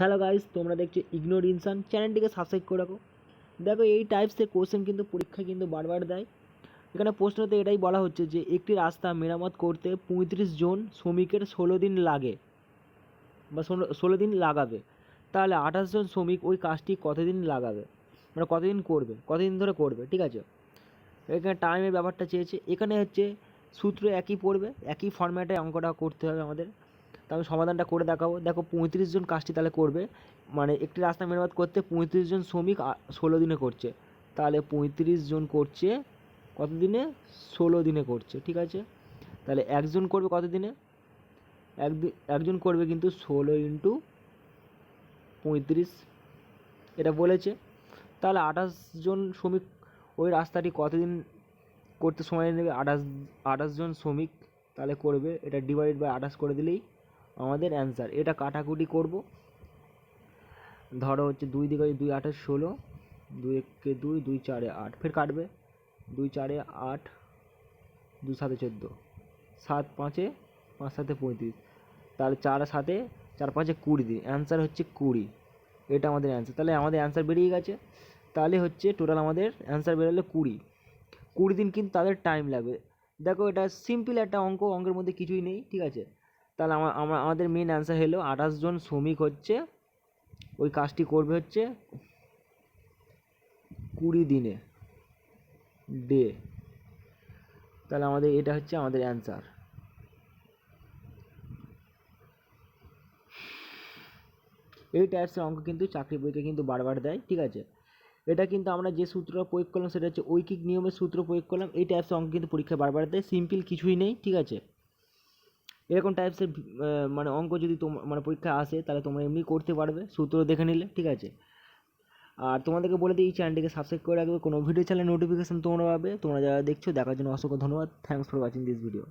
Hello guys তোমরা দেখছ ignore ইনসান চ্যানেলটিকে সাবস্ক্রাইব করে রাখো। দেখো এই টাইপসের কোশ্চেন কিন্তু পরীক্ষায় কিন্তু বারবার দেয়। এখানে প্রশ্নতে এটাই বলা হচ্ছে যে, একটি রাস্তা মেরামত করতে পঁয়ত্রিশ জন শ্রমিকের ষোলো দিন লাগে বা ষোলো দিন লাগাবে। তাহলে আঠাশ জন শ্রমিক ওই কাজটি কতদিন লাগাবে? মানে কতদিন করবে? কতদিন ধরে করবে? ঠিক আছে? এখানে টাইমের ব্যাপারটা চেয়েছে। এখানে হচ্ছে সূত্র একই পড়বে, একই ফর্ম্যাটে অঙ্কটা করতে হবে আমাদের। তা আমি সমাধানটা করে দেখাবো দেখো পঁয়ত্রিশ জন কাজটি তাহলে করবে। মানে একটি রাস্তা মেরামত করতে পঁয়ত্রিশ জন শ্রমিক ষোলো দিনে করছে। তাহলে পঁয়ত্রিশ জন করছে কত দিনে? ষোলো দিনে করছে, ঠিক আছে? তাহলে একজন করবে কত দিনে? একদি- একজন করবে কিন্তু ষোলো ইন্টু পঁয়ত্রিশ। এটা বলেছে। তাহলে আঠাশ জন শ্রমিক ওই রাস্তাটি কতদিন করতে সময় নেবে? আঠাশ আঠাশ জন শ্রমিক তাহলে করবে। এটা ডিভাইড বাই আঠাশ করে দিলেই আমাদের অ্যান্সার এটা কাটাকুটি করব। ধরো হচ্ছে দুই দিকে দুই আঠাশ ষোলো, দুই একে দুই দুই চারে আট, ফের কাটবে। দুই চারে আট, দুই সাতে চোদ্দ, সাত পাঁচে পাঁচ সাতে পঁয়ত্রিশ, তাহলে চার সাতে চার পাঁচে কুড়ি দিন অ্যান্সার হচ্ছে কুড়ি, এটা আমাদের অ্যান্সার তাহলে আমাদের অ্যান্সার বেরিয়ে গেছে। তাহলে হচ্ছে টোটাল আমাদের অ্যান্সার বেরোলো কুড়ি কুড়ি দিন কিন্তু তাদের টাইম লাগবে। দেখো এটা সিম্পল একটা অঙ্ক, অঙ্কের মধ্যে কিছুই নেই, ঠিক আছে? তাহলে আমার আমাদের মেন অ্যান্সার হলো আঠাশ জন শ্রমিক হচ্ছে, ওই কাজটি করবে হচ্ছে কুড়ি দিনে ডে তাহলে আমাদের এটা হচ্ছে আমাদের অ্যান্সার এই টাইপসের অঙ্ক কিন্তু চাকরি বইকে কিন্তু বারবার দেয়, ঠিক আছে? এটা কিন্তু আমরা যে সূত্রটা প্রয়োগ করলাম সেটা হচ্ছে ঐকিক নিয়মের সূত্র প্রয়োগ করলাম, এই টাইপসের অঙ্ক কিন্তু পরীক্ষায় বারবার দেয় সিম্পল কিছুই নেই, ঠিক আছে? এরকম টাইপসের মানে অঙ্ক যদি তোমার মানে পরীক্ষা আসে, তাহলে তোমরা এমনি করতে পারবে। সূত্র দেখে নিলে, ঠিক আছে? আর তোমাদেরকে বলে দিই এই চ্যানেলটিকে সাবস্ক্রাইব করে রাখবে। কোনো ভিডিও চ্যানেল নোটিফিকেশান তোমরা পাবে। তোমরা যারা দেখছ, দেখার জন্য অসংখ্য ধন্যবাদ। Thanks for watching this video